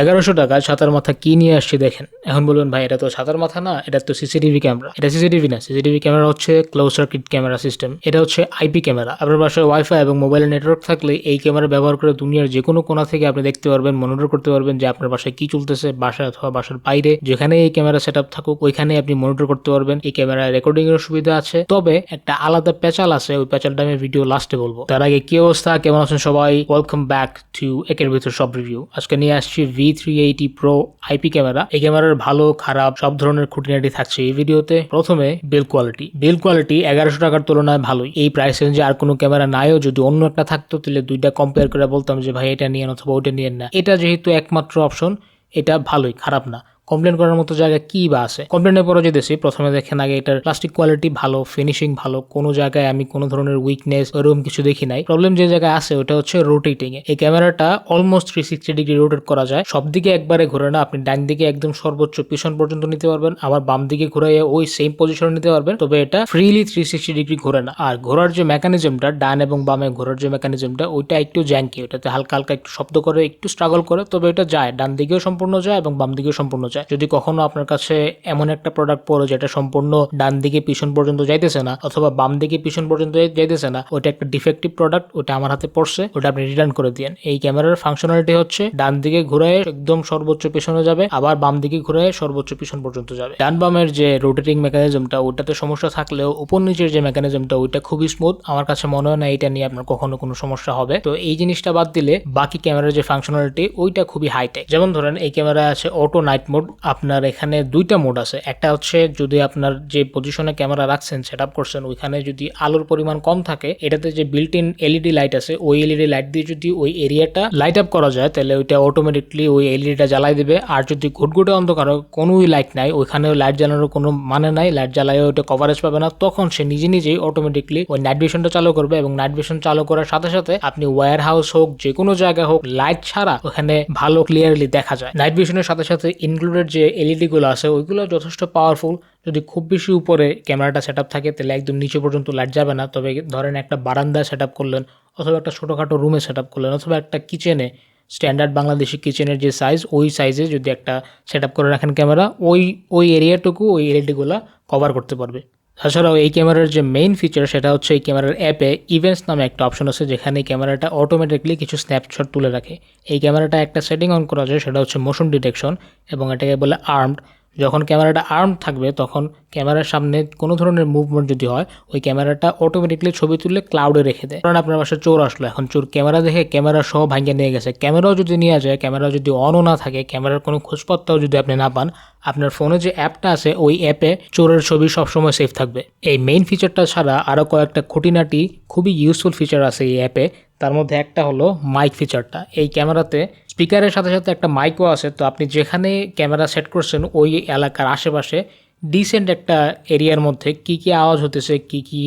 এগারোশো টাকায় ছাতার মাথা কি নিয়ে আসছি দেখেন। এখন বলবেন, ভাই, এটা তো ছাতার মাথা না, এটা তো সিসিটিভি ক্যামেরা। এটা সিসিটিভি না, সিসিটিভি ক্যামেরা হচ্ছে ক্লোজ সার্কিট ক্যামেরা সিস্টেম এটা হচ্ছে আইপি ক্যামেরা আপনার বাসায় ওয়াইফাই এবং মোবাইলের নেটওয়ার্ক থাকলে এই ক্যামেরা ব্যবহার করে দুনিয়ার যে কোনো কোণা থেকে আপনি দেখতে পারবেন মনিটর করতে পারবেন যে আপনার বাসায় কি চলতেছে, বাসায় অথবা বাসার বাইরে। যেখানে এই ক্যামেরা সেট আপ থাকুক ওইখানে আপনি মনিটর করতে পারবেন। এই ক্যামেরা রেকর্ডিং এর সুবিধা আছে। তবে একটা আলাদা পেঁচাল আছে, ওই পেঁচালটা আমি ভিডিও লাস্টে বলব। তার আগে কি অবস্থা? কেমন আছেন সবাই? ওয়েলকাম ব্যাক টু একের ভিতর সব রিভিউ আজকে নিয়ে আসছি V three eighty pro IP camera এই ক্যামেরার ভালো, খারাপ, সব ধরনের খুঁটিনাটি থাকছে এই ভিডিওতে। প্রথমে বিল কোয়ালিটি বিল কোয়ালিটি এগারোশো টাকার তুলনায় ভালোই। এই প্রাইস রেঞ্জে আর কোনো ক্যামেরা নাইও। যদি অন্য একটা থাকতো, তাহলে দুইটা কম্পেয়ার করে বলতাম যে, ভাই, এটা নিয়ে অথবা ওইটা নিয়ে না। এটা যেহেতু একমাত্র অপশন এটা ভালোই, খারাপ না। কমপ্লেন করার মতো জায়গা কি বা আছে? কমপ্লেনের পরে যেতেছি প্রথমে দেখেন আগে এটার প্লাস্টিক কোয়ালিটি ভালো ফিনিশিং ভালো, কোনো জায়গায় আমি কোনো ধরনের উইকনেস ওরকম কিছু দেখি নাই। প্রবলেম যে জায়গায় আছে, ওটা হচ্ছে রোটেটিং এ এই ক্যামেরাটা almost three sixty degree rotate করা যায়। সব দিকে একবারে ঘুরে না, আপনি ডান দিকে একদম সর্বোচ্চ পিছন পর্যন্ত নিতে পারবেন, আবার বাম দিকে ঘুরাইয়ে ওই সেম পজিশনে নিতে পারবেন, তবে এটা ফ্রিলি থ্রি সিক্সটি ডিগ্রি ঘোরে না। আর ঘোরার যে মেকানিজমটা ডান এবং বামে ঘোরার যে মেকানিজমটা ওইটা একটু জ্যাঙ্কি ওটাতে হালকা হালকা একটু শব্দ করে, একটু স্ট্রাগল করে, তবে এটা যায়। ডান দিকেও সম্পূর্ণ যায় এবং বাম দিকেও সম্পূর্ণ যায়। যদি কখনো আপনার কাছে এমন একটা প্রোডাক্ট পড়ে যেটা সম্পূর্ণ ডান দিকে পিছন পর্যন্ত যাইতেছে না, অথবা বাম দিকে পিছন পর্যন্ত যাইতেছে না ওটা একটা ডিফেক্টিভ প্রোডাক্ট ওটা আমার হাতে পড়ছে ওটা আপনি রিটার্ন করে দিন এই ক্যামেরার ফাংশনালিটি হচ্ছে, ডান দিকে ঘুরায় একদম সর্বোচ্চ পিছনে যাবে, আবার বাম দিকে ঘুরায় সর্বোচ্চ পিছন পর্যন্ত যাবে। ডান বামের যে রোটেটিং মেকানিজমটা ওটাতে সমস্যা থাকলেও উপর নিচের যে মেকানিজমটা ওইটা খুবই স্মুথ আমার কাছে মনে হয় না এটা নিয়ে আপনার কখনো কোনো সমস্যা হবে। তো এই জিনিসটা বাদ দিলে বাকি ক্যামেরার যে ফাংশনালিটি ওইটা খুবই হাইটেক যেমন ধরেন, এই ক্যামেরা আছে অটো নাইট মোড আপনার এখানে দুইটা মোড আছে। একটা হচ্ছে যদি আপনার যে পজিশনে ক্যামেরা রাখছেন সেট আপ করছেন, ওইখানে যদি আলোর পরিমাণ কম থাকে, এটাতে যে বিল্ট ইন এলইডি লাইট আছে, ওই এলইডি লাইট দিয়ে যদি ওই এরিয়াটা লাইট আপ করা যায়, তাহলে ওইটা অটোমেটিকলি ওই এলইডিটা জ্বালাই দিবে। আর যদি ঘুটঘুটে অন্ধকার কোনোই লাইট নাই ওইখানে লাইট জ্বালানোর কোনো মানে নাই লাইট জ্বালায় ওইটা কভারেজ পাবে না, তখন সে নিজে নিজেই অটোমেটিকলি ওই নাইট ভিশনটা চালু করবে এবং নাইট ভিশন চালু করার সাথে সাথে আপনি ওয়্যার হাউস হোক যে কোনো জায়গা হোক লাইট ছাড়া ওখানে ভালো ক্লিয়ারলি দেখা যায়। নাইট ভিশনের সাথে সাথে ইনক্লুডেড যে এলইডিগুলো আছে, ওইগুলো যথেষ্ট পাওয়ারফুল যদি খুব বেশি উপরে ক্যামেরাটা সেট থাকে, তাহলে একদম নিচে পর্যন্ত লাইট যাবে না। তবে ধরেন একটা বারান্দায় সেট করলেন, অথবা একটা ছোটোখাটো রুমে সেট করলেন, অথবা একটা কিচেনে স্ট্যান্ডার্ড বাংলাদেশি কিচেনের যে সাইজ ওই সাইজে যদি একটা সেট করে রাখেন ক্যামেরা, ওই ওই এরিয়াটুকু ওই এলইডিগুলো কভার করতে পারবে। তাছাড়াও এই ক্যামেরার যে মেইন ফিচার সেটা হচ্ছে এই ক্যামেরার অ্যাপে ইভেন্টস নামে একটা অপশন আছে যেখানে ক্যামেরাটা অটোমেটিকলি কিছু স্ন্যাপশট তুলে রাখে। এই ক্যামেরাটা একটা সেটিং অন করা যায়, সেটা হচ্ছে মোশন ডিটেকশন এবং এটাকে বলে আর্মড যখন ক্যামেরাটা আর্ম থাকবে, তখন ক্যামেরার সামনে কোনো ধরনের মুভমেন্ট যদি হয়, ওই ক্যামেরাটা অটোমেটিকলি ছবি তুলে ক্লাউডে রেখে দেয়। কারণ আপনার বাসায় চোর আসলো, এখন চোর ক্যামেরা দেখে ক্যামেরা সহ ভাঙিয়ে নিয়ে গেছে। ক্যামেরাও যদি নিয়ে যায়, ক্যামেরা যদি অনও না থাকে, ক্যামেরার কোনো খোঁজপত্রও যদি আপনি না পান, আপনার ফোনে যে অ্যাপটা আছে, ওই অ্যাপে চোরের ছবি সবসময় সেফ থাকবে। এই মেইন ফিচারটা ছাড়া আরও কয়েকটা খুঁটিনাটি খুবই ইউজফুল ফিচার আছে এই অ্যাপে তার মধ্যে একটা হলো মাইক ফিচারটা এই ক্যামেরাতে স্পিকারের সাথে সাথে একটা মাইকও আছে, তো আপনি যেখানে ক্যামেরা সেট করছেন ওই এলাকার আশেপাশে ডিসেন্ট একটা এরিয়ার মধ্যে কি কি আওয়াজ হতেছে, কি কি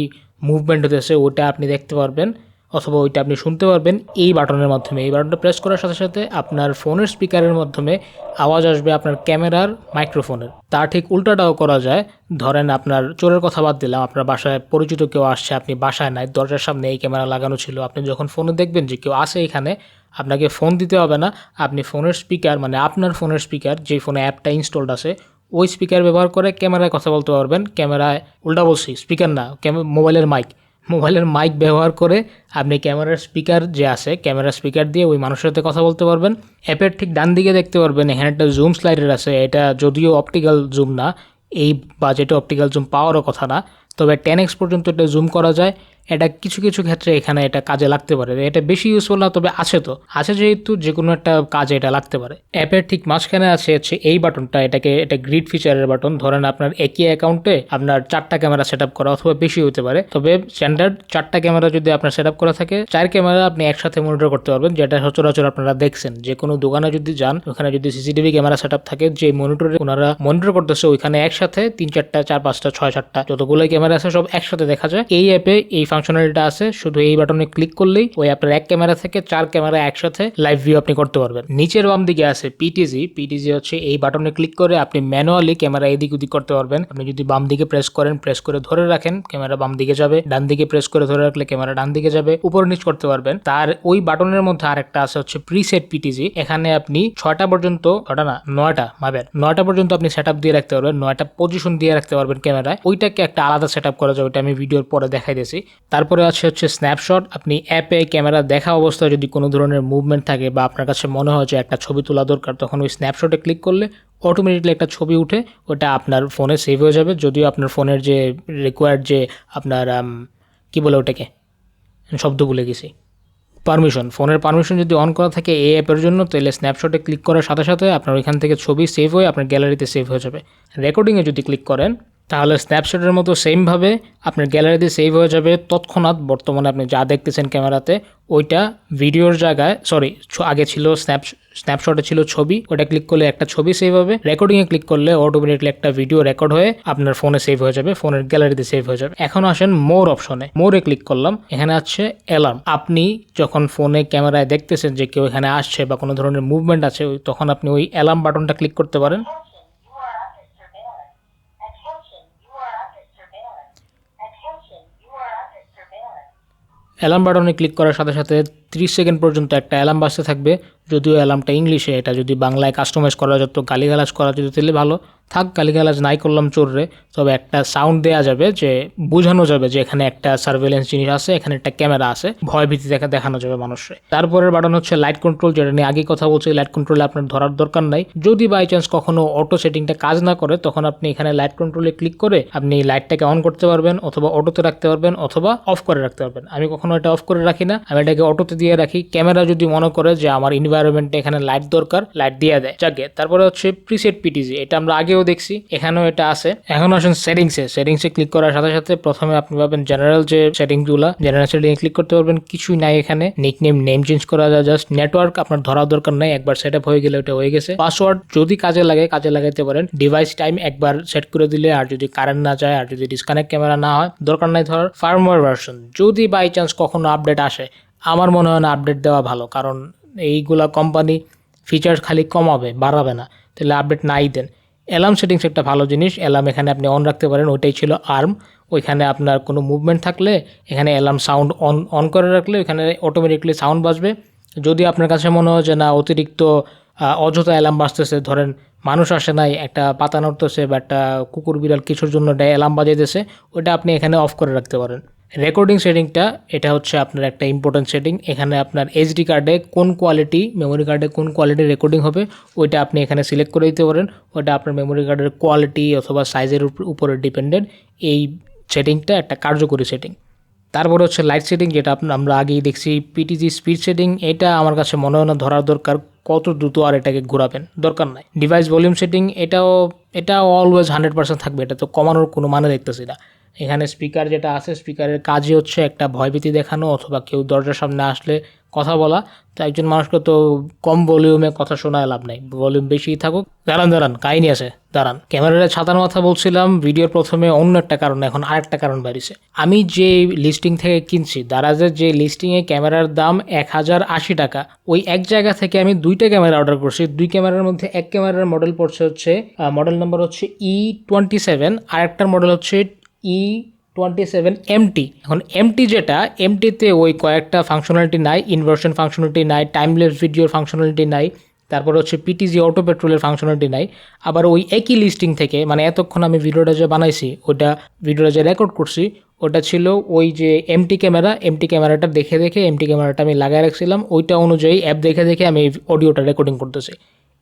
মুভমেন্ট হতেছে, ওটা আপনি দেখতে পারবেন। অথবা ওইটা আপনি শুনতে পারবেন এই বাটনের মাধ্যমে। এই বাটনটা প্রেস করার সাথে সাথে আপনার ফোনের স্পিকারের মাধ্যমে আওয়াজ আসবে আপনার ক্যামেরার মাইক্রোফোনের তার ঠিক উল্টাটাও করা যায়। ধরেন আপনার চোরের কথা বাদ দিলাম, আপনার বাসায় পরিচিত কেউ আসছে, আপনি বাসায় নাই, দরজার সামনে এই ক্যামেরা লাগানো ছিল। আপনি যখন ফোনে দেখবেন যে কেউ আসে এখানে, আপনাকে ফোন দিতে হবে না। আপনি ফোনের স্পিকার মানে আপনার ফোনের স্পিকার যে ফোনে অ্যাপটা ইনস্টলড আছে, ওই স্পিকার ব্যবহার করে ক্যামেরায় কথা বলতে পারবেন। ক্যামেরায় উল্টা বলছি স্পিকার না মোবাইলের মাইক মোবাইলের মাইক ব্যবহার করে আপনি ক্যামেরার স্পিকার যে আছে, ক্যামেরার স্পিকার দিয়ে ওই মানুষের সাথে কথা বলতে পারবেন। অ্যাপের ঠিক ডান দিকে দেখতে পারবেন, এখানে একটা জুম স্লাইডার আছে। এটা যদিও অপটিক্যাল জুম না, এই বাজেটে অপটিক্যাল জুম পাওয়ারও কথা না। তবে টেন এক্স পর্যন্ত এটা জুম করা যায়। এটা কিছু কিছু ক্ষেত্রে এখানে এটা কাজে লাগতে পারে। এটা বেশি ইউজফুল না, তবে আছে তো। আছে যেহেতু যে কোনো একটা কাজে এটা লাগতে পারে। অ্যাপের ঠিক মাঝখানে আছে হচ্ছে এই বাটনটা এটাকে, এটা গ্রিড ফিচারের বাটন ধরেন আপনার একই অ্যাকাউন্টে আপনার চারটা ক্যামেরা সেট করা অথবা বেশি হতে পারে। তবে স্ট্যান্ডার্ড চারটা ক্যামেরা যদি আপনার সেট করা থাকে, চার ক্যামেরা আপনি একসাথে মনিটর করতে পারবেন, যেটা সচরাচর আপনারা দেখছেন। যে কোনো দোকানে যদি যান, ওখানে যদি সিসিটিভি ক্যামেরা সেট থাকে, যে মনিটরে ওনারা মনিটর করতেছে, ওইখানে একসাথে তিন, চারটা, চার, পাঁচটা, ছয়, সাতটা যতগুলো ক্যামেরা আছে, সব একসাথে দেখা যায়। এই অ্যাপে এই ফাংশনালিটিটা আছে, শুধু এই বাটনে ক্লিক করলেই ওই আপনার এক ক্যামেরা থেকে চার ক্যামেরা একসাথে লাইভ ভিউ আপনি করতে পারবেন। নিচের বাম দিকে আছে পিটিজি পিটিজি হচ্ছে এই বাটনে ক্লিক করে আপনি ম্যানুয়ালি ক্যামেরা এদিক ওদিক করতে পারবেন। আপনি যদি বাম দিকে প্রেস করেন প্রেস করে ধরে রাখেন, ক্যামেরা বাম দিকে যাবে। ডান দিকে প্রেস করে ধরে রাখলে ক্যামেরা ডান দিকে যাবে। উপর নিচ করতে পারবেন। তার ওই বাটনের মধ্যে আরেকটা আছে হচ্ছে প্রিসেট পিটিজি এখানে আপনি ছয়টা পর্যন্ত ছটা না, নয়টা মাবের নয়টা পর্যন্ত আপনি সেট দিয়ে রাখতে পারবেন, নয়টা পজিশন দিয়ে রাখতে পারবেন ক্যামেরায়। ওইটাকে একটা আলাদা সেট আপ করা যাবে ওটা আমি ভিডিওর পরে দেখাই দিয়েছি তারপরে আছে হচ্ছে স্ন্যাপশট আপনি অ্যাপে ক্যামেরা দেখা অবস্থায় যদি কোনো ধরনের মুভমেন্ট থাকে বা আপনার কাছে মনে হয় যে একটা ছবি তোলা দরকার, তখন ওই স্ন্যাপশটে ক্লিক করলে অটোমেটিকলি একটা ছবি উঠে, ওটা আপনার ফোনে সেভ হয়ে যাবে। যদিও আপনার ফোনের যে রিকোয়ার্ড যে আপনার কি বলে ওটাকে? শব্দ ভুলে গেছি। পারমিশন ফোনের পারমিশন যদি অন করা থাকে এই অ্যাপের জন্য, তাহলে স্ন্যাপশটে ক্লিক করার সাথে সাথে আপনার ওইখান থেকে ছবি সেভ হয়ে আপনার গ্যালারিতে সেভ হয়ে যাবে। রেকর্ডিংয়ে যদি ক্লিক করেন তাহলে স্ন্যাপশটের মতো সেমভাবে আপনার গ্যালারিতে সেভ হয়ে যাবে। তৎক্ষণাৎ বর্তমানে আপনি যা দেখতেছেন ক্যামেরাতে, ওইটা ভিডিওর জায়গায় সরি আগে ছিল স্ন্যাপ স্ন্যাপশটে ছিল ছবি ওটা ক্লিক করলে একটা ছবি সেভ হবে। রেকর্ডিংয়ে ক্লিক করলে অটোমেটিকলি একটা ভিডিও রেকর্ড হয়ে আপনার ফোনে সেভ হয়ে যাবে ফোনের গ্যালারিতে সেভ হয়ে যাবে। এখন আসেন মোর অপশনে মোরে ক্লিক করলাম, এখানে আছে অ্যালার্ম আপনি যখন ফোনে ক্যামেরায় দেখতেছেন যে কেউ এখানে আসছে বা কোনো ধরনের মুভমেন্ট আছে, তখন আপনি ওই অ্যালার্ম বাটনটা ক্লিক করতে পারেন। অ্যালার্ম বাটনে ক্লিক করার সাথে সাথে 30 সেকেন্ড পর্যন্ত একটা অ্যালার্ম বাজতে থাকবে। যদিও অ্যালার্মটা ইংলিশে, এটা যদি বাংলায় কাস্টমাইজ করা যেত, গালিগালাজ করা যেত, তাহলে ভালো। থাক, গালিগালাজ নাই করলাম চোররে। তবে একটা সাউন্ড দেওয়া যাবে যে, বোঝানো যাবে যে, এখানে একটা সার্ভেলেন্স জিনিস আছে, এখানে একটা ক্যামেরা আছে। ভয় ভীতি দেখা দেখানো যাবে মানুষের। তারপরের বাটন হচ্ছে লাইট কন্ট্রোল যেটা নিয়ে আগে কথা বলছি লাইট কন্ট্রোলে আপনার ধরার দরকার নাই। যদি বাই চান্স কখনো অটো সেটিংটা কাজ না করে, তখন আপনি এখানে লাইট কন্ট্রোলে ক্লিক করে আপনি লাইটটাকে অন করতে পারবেন, অথবা অটোতে রাখতে পারবেন, অথবা অফ করে রাখতে পারবেন। আমি কখনো এটা অফ করে রাখি না। আমি এটাকে অটোতে দিয়ে রাখি। ক্যামেরা যদি মনে করে যে আমার ইনভায়রনমেন্টে এখানে লাইট দরকার লাইট দিয়ে দেয়। যাকে, তারপরে হচ্ছে প্রিসেট পিটিজি এটা আমরা আগেও দেখছি, এখানেও এটা আছে। এখন আসেন সেটিংসে সেটিংসে ক্লিক করার সাথে সাথে প্রথমে আপনি পাবেন জেনারেল যে সেটিংসগুলো জেনারেল সেটিং ক্লিক করতে পারবেন, কিছুই নাই এখানে নিক নেম নেম চেঞ্জ করা যায় জাস্ট নেটওয়ার্ক আপনার ধরার দরকার নাই, একবার সেট হয়ে গেলে ওটা হয়ে গেছে। পাসওয়ার্ড যদি কাজে লাগে, কাজে লাগাইতে পারেন ডিভাইস টাইম একবার সেট করে দিলে আর যদি কারেন্ট না যায়, আর যদি ডিসকানেক্ট ক্যামেরা না হয়, দরকার নাই ধরার ফার্মওয়্যার ভার্সন যদি বাই চান্স কখনো আপডেট আসে আমার মনে হয় না আপডেট দেওয়া ভালো, কারণ এইগুলা কোম্পানি ফিচার খালি কমাবে, বাড়াবে না। তাহলে আপডেট নাই দেন। অ্যালার্ম সেটিংস একটা ভালো জিনিস অ্যালার্ম এখানে আপনি অন রাখতে পারেন, ওইটাই ছিল আর্ম ওইখানে আপনার কোনো মুভমেন্ট থাকলে এখানে অ্যালার্ম সাউন্ড অন অন করে রাখলে ওইখানে অটোমেটিকলি সাউন্ড বাজবে। যদি আপনার কাছে মনে হয় যে না, অতিরিক্ত অযথা অ্যালার্ম বাজতেছে, ধরেন মানুষ আসে নাই, একটা পাতা নড়তেছে বা একটা কুকুর, বিড়াল, কিছুর জন্য অ্যালার্ম বাজাইতেছে ওটা আপনি এখানে অফ করে রাখতে পারেন। রেকর্ডিং সেটিংটা এটা হচ্ছে আপনার একটা ইম্পর্টেন্ট সেটিং এখানে আপনার এইচডি কার্ডে কোন কোয়ালিটি মেমোরি কার্ডে কোন কোয়ালিটি রেকর্ডিং হবে, ওইটা আপনি এখানে সিলেক্ট করে দিতে পারেন। ওইটা আপনার মেমোরি কার্ডের কোয়ালিটি অথবা সাইজের উপরে ডিপেন্ডেন্ট এই সেটিংটা একটা কার্যকরী সেটিং তারপরে হচ্ছে লাইট সেটিং যেটা আপনি আমরা আগেই দেখছি পিটিজি স্পিড সেটিং এটা আমার কাছে মনে হয় না ধরার দরকার। কত দ্রুত আর এটাকে ঘোরাবেন, দরকার নাই। ডিভাইস ভলিউম সেটিং এটাও এটা অলওয়েজ হান্ড্রেড পার্সেন্ট থাকবে, এটা তো কমানোর কোনো মানে দেখতেছি না। এখানে স্পিকার যেটা আছে স্পিকারের কাজই হচ্ছে একটা ভয়ভীতি দেখানো অথবা কেউ দরজার সামনে আসলে কথা বলা। তো একজন মানুষকে তো কম ভলিউমে কথা শোনায় লাভ নেই। ভলিউম বেশি থাকুক। দাঁড়ান দাঁড়ান, কাহিনী আছে। দাঁড়ান। ক্যামেরাটা ছাতার কথা বলছিলাম, ভিডিওর প্রথমে অন্য একটা কারণ, এখন আরেকটা কারণ বাড়িছে। আমি যে লিস্টিং থেকে কিনছি, দারাজের যে লিস্টিংয়ে ক্যামেরার দাম এক হাজার আশি টাকা, ওই এক জায়গা থেকে আমি দুইটা ক্যামেরা অর্ডার করছি। দুই ক্যামেরার মধ্যে এক ক্যামেরার মডেল পড়ছে হচ্ছে মডেল নাম্বার হচ্ছে ই টোয়েন্টি সেভেন আরেকটার মডেল হচ্ছে ই টোয়েন্টি সেভেন এমটি এখন এমটি যেটা এমটিতে ওই কয়েকটা ফাংশনালিটি নাই ইনভার্সন ফাংশনালিটি নাই টাইমলেস ভিডিওর ফাংশনালিটি নাই, তারপর হচ্ছে পিটিজি অটো পেট্রোলের ফাংশনালিটি নাই, আবার ওই একই লিস্টিং থেকে মানে এতক্ষণ আমি ভিডিওটা যে বানাইছি, ওটা ভিডিওটা যে রেকর্ড করছি, ওটা ছিল ওই যে এমটি ক্যামেরা এমটি ক্যামেরাটা দেখে দেখে এমটি ক্যামেরাটা আমি লাগাই রাখছিলাম, ওইটা অনুযায়ী অ্যাপ দেখে দেখে আমি অডিওটা রেকর্ডিং করতেছি।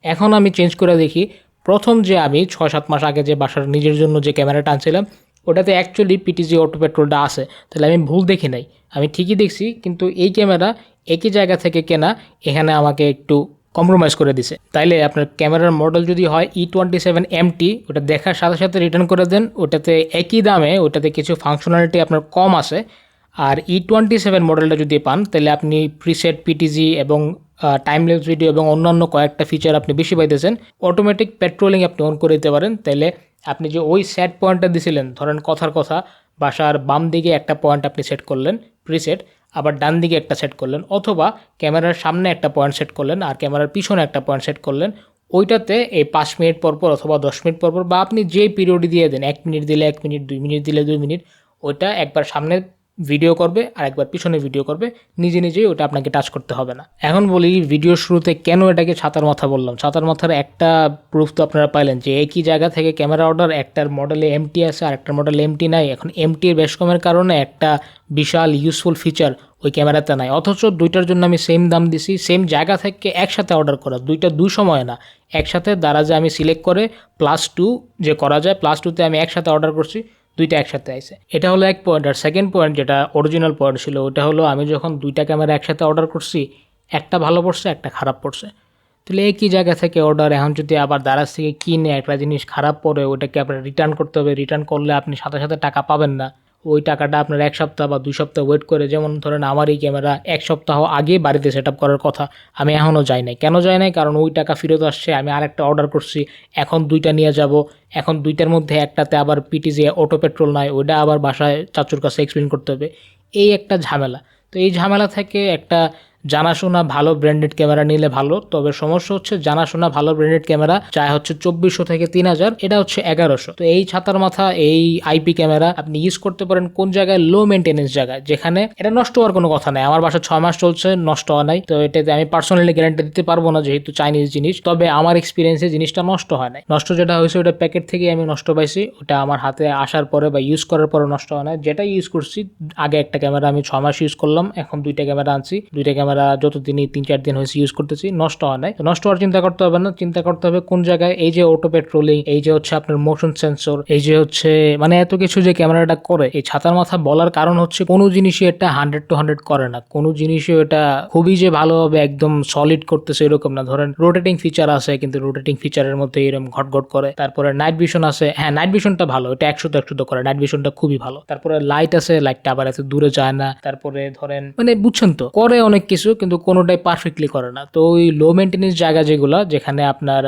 এখন আমি চেঞ্জ করে দেখি, প্রথম যে আমি ছয় সাত মাস আগে যে বাসার নিজের জন্য যে ক্যামেরাটা আনছিলাম ওটাতে অ্যাকচুয়ালি পিটিজি অটো পেট্রোলটা আছে। তাহলে আমি ভুল দেখি নাই। আমি ঠিকই দেখছি, কিন্তু এই ক্যামেরা একই জায়গা থেকে কেনা, এখানে আমাকে একটু কম্প্রোমাইজ করে দিছে। তাইলে আপনার ক্যামেরার মডেল যদি হয় ই টোয়েন্টি সেভেন এমটি ওটা দেখার সাথে সাথে রিটার্ন করে দেন। ওটাতে একই দামে, ওটাতে কিছু ফাংশনালিটি আপনার কম আছে। আর ই টোয়েন্টি সেভেন মডেলটা যদি পান, তাহলে আপনি প্রিসেট পিটিজি এবং টাইমলেস ভিডিও এবং অন্যান্য কয়েকটা ফিচার আপনি বেশি পাইতেছেন। অটোমেটিক পেট্রোলিং আপনি অন করে দিতে পারেন। তাহলে আপনি যে ওই সেট পয়েন্টটা দিছিলেন, ধরেন কথার কথা, বাসার বাম দিকে একটা পয়েন্ট আপনি সেট করলেন প্রিসেট আবার ডান দিকে একটা সেট করলেন, অথবা ক্যামেরার সামনে একটা পয়েন্ট সেট করলেন, আর ক্যামেরার পিছনে একটা পয়েন্ট সেট করলেন, ওইটাতে এই পাঁচ মিনিট পরপর পর অথবা দশ মিনিট পরপর পর, বা আপনি যে পিরিয়ড দিয়ে দেন, এক মিনিট দিলে এক মিনিট, দুই মিনিট দিলে দুই মিনিট, ওইটা একবার সামনে ভিডিও করবে, আর একবার পিছনে ভিডিও করবে, নিজে নিজেই ওটা আপনাকে টাচ করতে হবে না। এখন বলি ভিডিও শুরুতে কেন এটাকে ছাতার মাথা বললাম? ছাতার মাথার একটা প্রুফ তো আপনারা পাইলেন যে, একই জায়গা থেকে ক্যামেরা অর্ডার একটার মডেলে এমটি আছে, আর একটার মডেলে এমটি নাই। এখন এমটি এর বেশ কমের কারণে একটা বিশাল ইউজফুল ফিচার ওই ক্যামেরাতে নাই। অথচ দুইটার জন্য আমি সেম দাম দিছি সেম জায়গা থেকে একসাথে অর্ডার করা। দুইটা দুই সময় না। একসাথে দ্বারা যে আমি সিলেক্ট করে প্লাস টু যে করা যায় প্লাস টুতে আমি একসাথে অর্ডার করছি। দুইটা একসাথে আইছে। এটা হলো এক পয়েন্ট আর সেকেন্ড পয়েন্ট যেটা অরিজিনাল পয়েন্ট ছিল, ওটা হলো আমি যখন দুইটা ক্যামেরা একসাথে অর্ডার করছি, একটা ভালো পড়ছে, একটা খারাপ পড়ছে। তাহলে একই জায়গা থেকে অর্ডার এখন যদি আবার দারাজ থেকে কিনে একটা জিনিস খারাপ পড়ে, ওটাকে আপনার রিটার্ন করতে হবে। রিটার্ন করলে আপনি সাথে সাথে টাকা পাবেন না। ওই টাকাটা আপনার এক সপ্তাহ বা দুই সপ্তাহ ওয়েট করে, যেমন ধরেন আমার এই ক্যামেরা এক সপ্তাহ আগে বাড়িতে সেট করার কথা, আমি এখনও যাই নাই। কেন যাই নাই? কারণ ওই টাকা ফেরত আসছে, আমি আরেকটা অর্ডার করছি, এখন দুইটা নিয়ে যাব, এখন দুইটার মধ্যে একটাতে আবার পিটিজি অটো পেট্রোল নাই, ওইটা আবার বাসায় চাচুর কাছে এক্সপ্লেন করতে হবে। এই একটা ঝামেলা। তো এই ঝামেলা থেকে একটা জানাশোনা ভালো ব্র্যান্ডেড ক্যামেরা নিলে ভালো, তবে সমস্যা হচ্ছে জানাশোনা ভালো ব্র্যান্ডেড ক্যামেরা চাই হচ্ছে চব্বিশশো থেকে তিন হাজার, এটা হচ্ছে এগারোশো। তো এই ছাতার মাথা, এই আইপি ক্যামেরা আপনি ইউজ করতে পারেন কোন জায়গায়? লো মেনটেনেন্স জায়গায়, যেখানে এটা নষ্ট হওয়ার কোনো কথা নাই। আমার বাসা ছয় মাস চলছে, নষ্ট হওয়া নাই। তো এটাতে আমি পার্সোনালি গ্যারান্টি দিতে পারব না যেহেতু চাইনিজ জিনিস, তবে আমার এক্সপিরিয়েন্সে জিনিসটা নষ্ট হয় নাই। নষ্ট যেটা হয়েছে, ওটা প্যাকেট থেকে আমি নষ্ট পাইছি। ওটা আমার হাতে আসার পরে বা ইউজ করার পরে নষ্ট হয় না যেটা ইউজ করছি, আগে একটা ক্যামেরা আমি ছ মাস ইউজ করলাম, এখন দুইটা ক্যামেরা আনছি। দুইটা ক্যামেরা যতদিনই তিন চার দিন হয়েছে ইউজ করতেছি, নষ্ট হয় নাই। নষ্ট হওয়ার চিন্তা করতে হবে না, চিন্তা করতে হবে কোন জায়গায়, এই যে অটো পেট্রোলিং এই যে হচ্ছে আপনার মোশন সেন্সর এই যে হচ্ছে মানে এত কিছু যে ক্যামেরাটা করে, এই ছাতার মাথা বলার কারণ হচ্ছে কোনো জিনিসই এটা হান্ড্রেড টু হান্ড্রেড করে না। কোনো জিনিসই এটা খুবই যে ভালোভাবে একদম সলিড করতেছে এরকম না। ধরেন রোটেটিং ফিচার আছে, কিন্তু রোটেটিং ফিচারের মধ্যে এরকম ঘট ঘট করে। তারপরে নাইট ভিশন আছে হ্যাঁ নাইট ভিশনটা ভালো, এটা একশো তো একশো তো করে নাইট ভিশনটা খুবই ভালো। তারপরে লাইট আছে লাইটটা আবার এত দূরে যায় না। তারপরে ধরেন মানে বুঝছেন তো, করে অনেক কিছু কিন্তু কোনোটাই পারফেক্টলি করে না। তো ওই লো মেনটেনেন্স জায়গা যেগুলো, যেখানে আপনার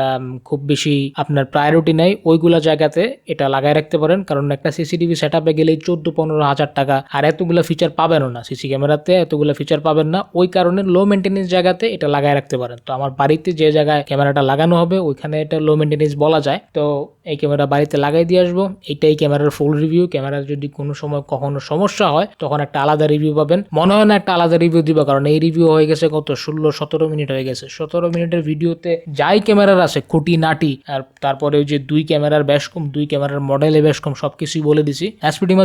খুব বেশি আপনার প্রায়োরিটি নেই, ওইগুলা জায়গাতে এটা লাগাই রাখতে পারেন। কারণ একটা সিসিটিভি সেট আপে গেলেই চোদ্দ পনেরো হাজার টাকা, আর এতগুলো ফিচার পাবেনও না। সিসি ক্যামেরাতে এতগুলো ফিচার পাবেন না। ওই কারণে লো মেনটেনেন্স জায়গাতে এটা লাগাই রাখতে পারেন। তো আমার বাড়িতে যে জায়গায় ক্যামেরাটা লাগানো হবে, ওইখানে এটা লো মেনটেনেন্স বলা যায়। তো এই ক্যামেরা বাড়িতে লাগাই দিয়ে আসব। এইটাই ক্যামেরার ফুল রিভিউ ক্যামেরার যদি কোনো সময় কখনো সমস্যা হয়, তখন একটা আলাদা রিভিউ পাবেন। মনে হয় না একটা আলাদা রিভিউ দিবা, কারণ এই রিভিউ হয়ে গেছে কত? ষোলো, সতেরো মিনিট হয়ে গেছে। সতেরো মিনিটের ভিডিওতে যাই ক্যামেরার আছে, খুঁটি, নাটি, আর তারপরে ওই যে দুই ক্যামেরার বেশ কম দুই ক্যামেরার মডেলে বেশ কম সব কিছুই বলে দিছি অ্যাজ প্রিটি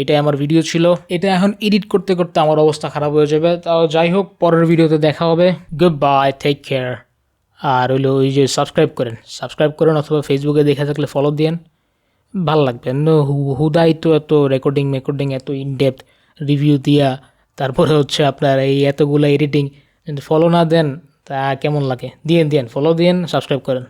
এটাই আমার ভিডিও ছিল। এটা এখন এডিট করতে করতে আমার অবস্থা খারাপ হয়ে যাবে। তাও যাই হোক, পরের ভিডিওতে দেখা হবে। গুড বাই টেক কেয়ার আর হইল ওই যে সাবস্ক্রাইব করেন। সাবস্ক্রাইব করেন অথবা ফেসবুকে দেখে থাকলে ফলো দিয়েন। ভালো লাগবে। হুদাই তো এত রেকর্ডিং মেকর্ডিং এত ইনডেপথ রিভিউ দিয়া তারপরে হচ্ছে আপনার এই এতগুলো এডিটিং ফলো না দেন, তা কেমন লাগে? দিয়েন দিয়েন ফলো দিয়েন সাবস্ক্রাইব করেন।